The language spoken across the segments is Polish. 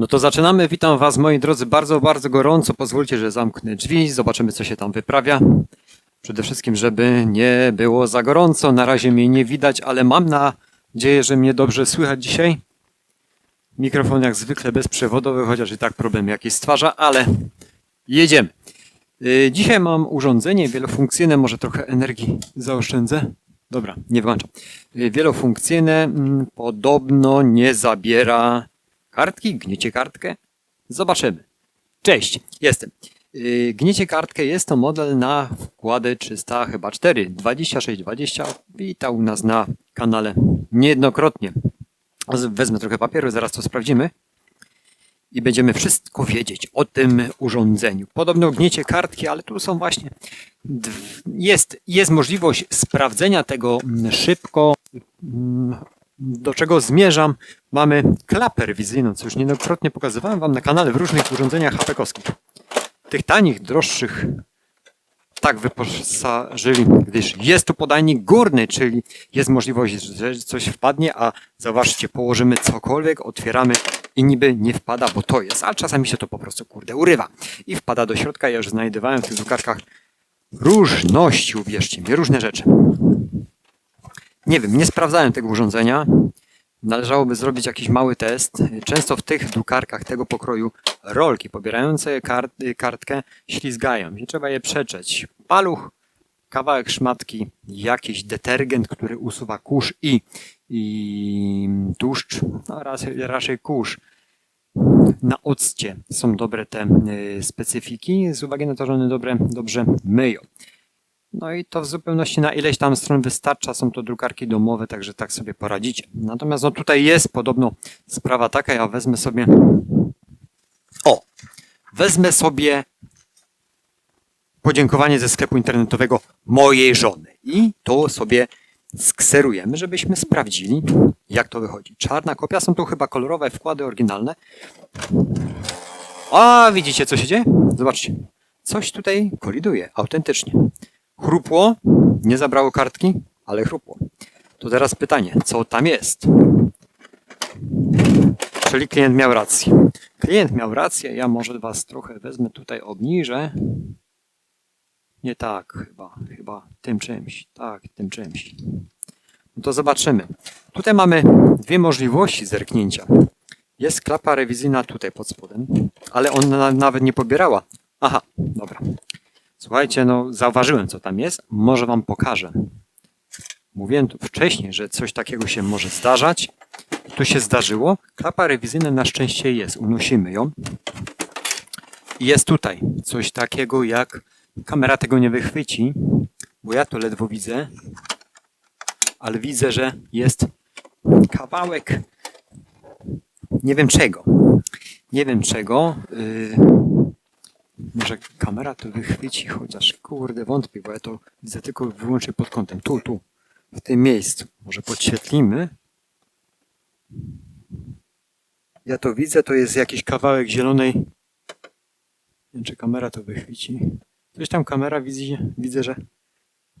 No to zaczynamy. Witam Was, moi drodzy, bardzo, bardzo gorąco. Pozwólcie, że zamknę drzwi. Zobaczymy, co się tam wyprawia. Przede wszystkim, żeby nie było za gorąco. Na razie mnie nie widać, ale mam nadzieję, że mnie dobrze słychać dzisiaj. Mikrofon jak zwykle bezprzewodowy, chociaż i tak problem jakiś stwarza, ale jedziemy. Yy, Dzisiaj mam urządzenie wielofunkcyjne, może trochę energii zaoszczędzę. Dobra, nie wyłączam. Yy, Wielofunkcyjne mm, podobno nie zabiera kartki. Gniecie kartkę? Zobaczymy. Cześć, jestem. Yy, Gniecie kartkę jest to model na wkłady 300 chyba 4, 2620. Witał nas na kanale niejednokrotnie. Wezmę trochę papieru, zaraz to sprawdzimy i będziemy wszystko wiedzieć o tym urządzeniu. Podobno gniecie kartki, ale tu są właśnie. Jest, jest możliwość sprawdzenia tego mm, szybko. Mm, Do czego zmierzam? Mamy klapę rewizyjną, co już niejednokrotnie pokazywałem Wam na kanale w różnych urządzeniach hapekowskich. Tych tanich, droższych tak wyposażyli, gdyż jest tu podajnik górny, czyli jest możliwość, że coś wpadnie, a zauważcie, położymy cokolwiek, otwieramy i niby nie wpada, bo to jest, ale czasami się to po prostu, kurde, urywa i wpada do środka. Ja już znajdowałem w tych drukarkach różności, uwierzcie mi, różne rzeczy. Nie wiem, nie sprawdzałem tego urządzenia. Należałoby zrobić jakiś mały test. Często w tych drukarkach tego pokroju rolki pobierające kart, kartkę ślizgają i trzeba je przetrzeć. Paluch, kawałek szmatki, jakiś detergent, który usuwa kurz i, i tłuszcz, no raczej, raczej kurz. Na occie są dobre te y, specyfiki, z uwagi na to, że one dobre, dobrze myją. No i to w zupełności na ileś tam stron wystarcza. Są to drukarki domowe, także tak sobie poradzicie. Natomiast no tutaj jest podobno sprawa taka, ja wezmę sobie. O! Wezmę sobie podziękowanie ze sklepu internetowego mojej żony. I to sobie skserujemy, żebyśmy sprawdzili, jak to wychodzi. Czarna kopia, są tu chyba kolorowe wkłady oryginalne. A, widzicie co się dzieje? Zobaczcie. Coś tutaj koliduje, autentycznie. Chrupło, nie zabrało kartki, ale chrupło. To teraz pytanie, co tam jest? Czyli klient miał rację. Klient miał rację, ja może was trochę wezmę tutaj, obniżę. Nie tak, chyba, chyba tym czymś, tak, tym czymś. No to zobaczymy. Tutaj mamy dwie możliwości zerknięcia. Jest klapa rewizyjna tutaj pod spodem, ale ona nawet nie pobierała. Aha, dobra. Słuchajcie, no zauważyłem co tam jest, może wam pokażę. Mówiłem tu wcześniej, że coś takiego się może zdarzać. Tu się zdarzyło. Klapa rewizyjna na szczęście jest, unosimy ją. I jest tutaj coś takiego jak, kamera tego nie wychwyci, bo ja to ledwo widzę, ale widzę, że jest kawałek, nie wiem czego. Nie wiem czego. Yy, może kamera to wychwyci, chociaż kurde wątpię, bo ja to widzę tylko wyłącznie pod kątem. Tu, tu, w tym miejscu. Może podświetlimy. Ja to widzę, to jest jakiś kawałek zielonej. Nie wiem, czy kamera to wychwyci. Coś tam kamera widzi, widzę, że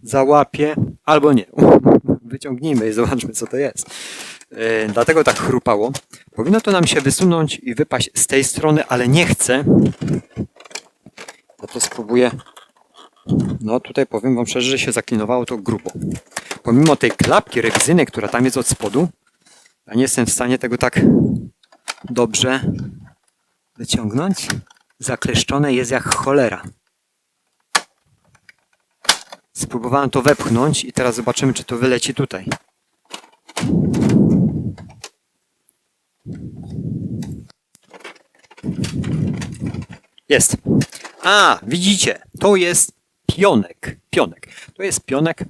załapie, albo nie. Wyciągnijmy i zobaczmy, co to jest. Yy, dlatego tak chrupało. Powinno to nam się wysunąć i wypaść z tej strony, ale nie chce. No to spróbuję. No tutaj powiem Wam szczerze, że się zaklinowało to grubo. Pomimo tej klapki rewizyjnej, która tam jest od spodu, ja nie jestem w stanie tego tak dobrze wyciągnąć. Zakleszczone jest jak cholera. Spróbowałem to wepchnąć i teraz zobaczymy, czy to wyleci tutaj. Jest. A, widzicie, to jest pionek. Pionek. To jest pionek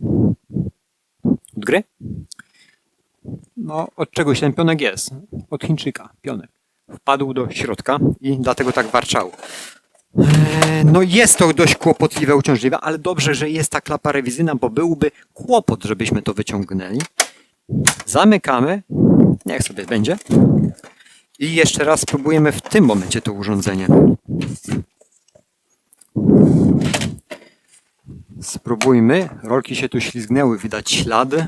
od gry? No, od czegoś ten pionek jest. Od Chińczyka, pionek. Wpadł do środka i dlatego tak warczało. Eee, No jest to dość kłopotliwe, uciążliwe, ale dobrze, że jest ta klapa rewizyjna, bo byłby kłopot, żebyśmy to wyciągnęli. Zamykamy. Niech sobie będzie. I jeszcze raz spróbujemy w tym momencie to urządzenie. Spróbujmy. Rolki się tu ślizgnęły, widać ślady.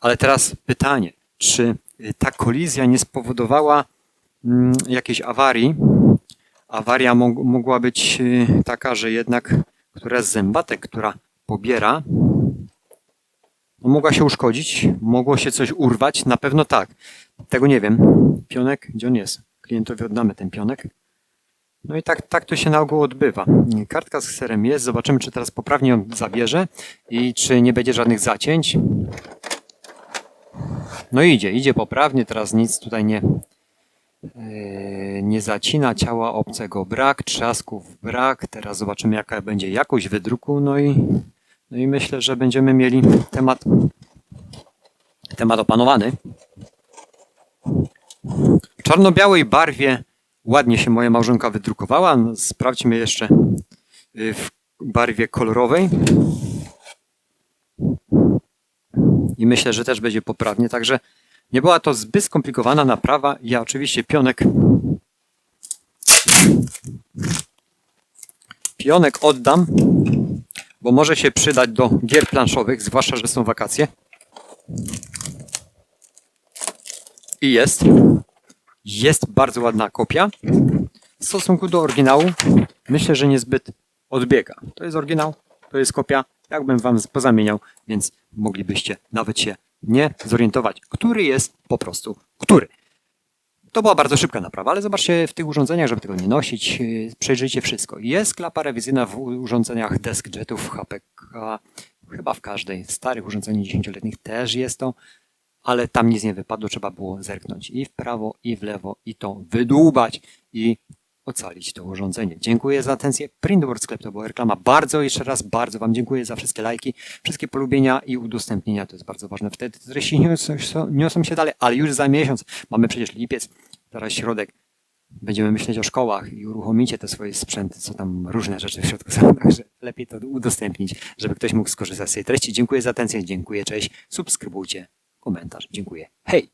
Ale teraz pytanie, czy y, ta kolizja nie spowodowała mm, jakiejś awarii. Awaria mog- mogła być y, taka, że jednak która z zębatek, która pobiera, mogła się uszkodzić, mogło się coś urwać, na pewno tak. Tego nie wiem. Pionek, gdzie on jest? Klientowi oddamy ten pionek. No i tak, tak to się na ogół odbywa. Kartka z kserem jest, zobaczymy czy teraz poprawnie ją zabierze i czy nie będzie żadnych zacięć. No idzie, idzie poprawnie, teraz nic tutaj nie, yy, nie zacina ciała obcego brak, trzasków brak. Teraz zobaczymy jaka będzie jakość wydruku, no i, no i myślę, że będziemy mieli temat, temat opanowany. W czarno-białej barwie ładnie się moja małżonka wydrukowała. No, Sprawdźmy jeszcze y, w barwie kolorowej. I myślę, że też będzie poprawnie. Także nie była to zbyt skomplikowana naprawa. Ja oczywiście pionek pionek oddam, bo może się przydać do gier planszowych, zwłaszcza, że są wakacje. I jest. Jest bardzo ładna kopia. W stosunku do oryginału myślę, że niezbyt odbiega. To jest oryginał, to jest kopia. Jakbym wam pozamieniał, więc moglibyście nawet się nie zorientować, który jest po prostu który. To była bardzo szybka naprawa, ale zobaczcie w tych urządzeniach, żeby tego nie nosić, yy, przejrzyjcie wszystko. Jest klapa rewizyjna w urządzeniach deskjetów HPK, chyba w każdej. W starych urządzeniach 10-letnich też jest to, ale tam nic nie wypadło, trzeba było zerknąć i w prawo, i w lewo, i to wydłubać i ocalić to urządzenie. Dziękuję za atencję. Printboard Sklep to była reklama. Bardzo jeszcze raz, bardzo Wam dziękuję za wszystkie lajki, wszystkie polubienia i udostępnienia. To jest bardzo ważne. Wtedy te treści niosą, niosą się dalej, ale już za miesiąc mamy przecież lipiec, teraz środek. Będziemy myśleć o szkołach i uruchomicie te swoje sprzęty, co tam różne rzeczy w środku są, także lepiej to udostępnić, żeby ktoś mógł skorzystać z tej treści. Dziękuję za atencję, dziękuję, cześć, subskrybujcie, komentarz, dziękuję. Hej!